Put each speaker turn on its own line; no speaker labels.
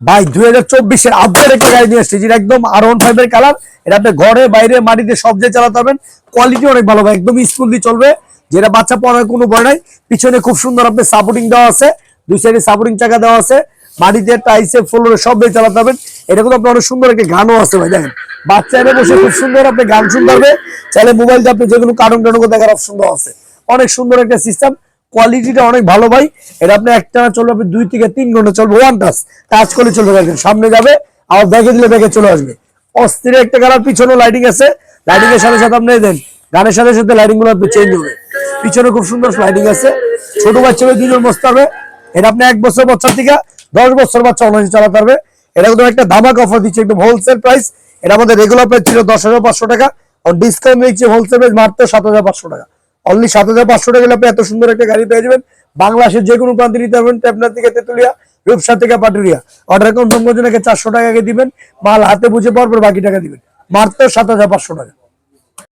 ভাই, দুই হাজার চব্বিশের আপডেট একটা গাড়ি নিয়ে এসেছি, যেটা একদম আর ওয়ান ফাইভ এর কালার এটা আপনি ঘরে, বাইরে, মাটিতে সব জায়গায় চালাতে পারবেন কোয়ালিটি অনেক ভালো ভাই, একদম স্মুথলি চলবে। যেটা বাচ্চা পড়ার কোনো ভয় নাই। পিছনে খুব সুন্দর আপনি সাপোর্টিং দেওয়া আছে, দুই সাইডে সাপোর্টিং চাকা দেওয়া আছে। মাটিতে টাইসে ফ্লোরে সব দিয়ে চালাতে পারবেন। এটা কিন্তু আপনার অনেক সুন্দর একটা গানও আছে ভাই, দেখেন। বাচ্চা এনে বসে খুব সুন্দর আপনি গান শুনতে পারবে। চাইলে মোবাইল আপনি যে কোনো কার্টুন টাটুন দেখার অপশন দেওয়া আছে। অনেক সুন্দর একটা সিস্টেম কোয়ালিটিটা অনেক ভালো ভাই। এটা আপনি একটা চলবে, আপনি দুই থেকে তিন ঘণ্টা চলবে ওয়ান টাচ টাচ করে চলবে দেখেন সামনে যাবে, আবার ব্যাগে দিলে ব্যাগে চলে আসবে। অস্থির একটা কালার পিছনে লাইটিং আছে। লাইটিং এর সাথে সাথে আপনি দেন, গানের সাথে সাথে লাইটিংগুলো চেঞ্জ হবে। পিছনে খুব সুন্দর লাইটিং আছে। ছোট বাচ্চা দুজন বসতে হবে। এটা আপনি এক বছর বাচ্চার থেকে দশ বছর বাচ্চা অনলাইনে চালাতে পারবে। এটা কিন্তু একটা ধামাক অফার দিচ্ছে, একদম হোলসেল প্রাইস এটা আমাদের রেগুলার প্রাইস ছিল দশ হাজার পাঁচশো টাকা। ডিসকাউন্ট দিচ্ছে হোলসেল প্রাইস মাত্র সাত হাজার পাঁচশো টাকা। অনলি সাত হাজার পাঁচশো টাকা গেলে আপনি এত সুন্দর একটা গাড়ি পেয়ে যাবেন। বাংলাদেশের যে কোনো প্রান্তে নিতে পারবেন। টেপনার থেকে তেতুলিয়া, রূপসা থেকে পাটুরিয়া। অর্ডার কনফার্ম করছেন চারশো টাকা দিবেন। মাল হাতে বুঝে পর বাকি টাকা দিবেন। মাত্র সাত হাজার পাঁচশো টাকা।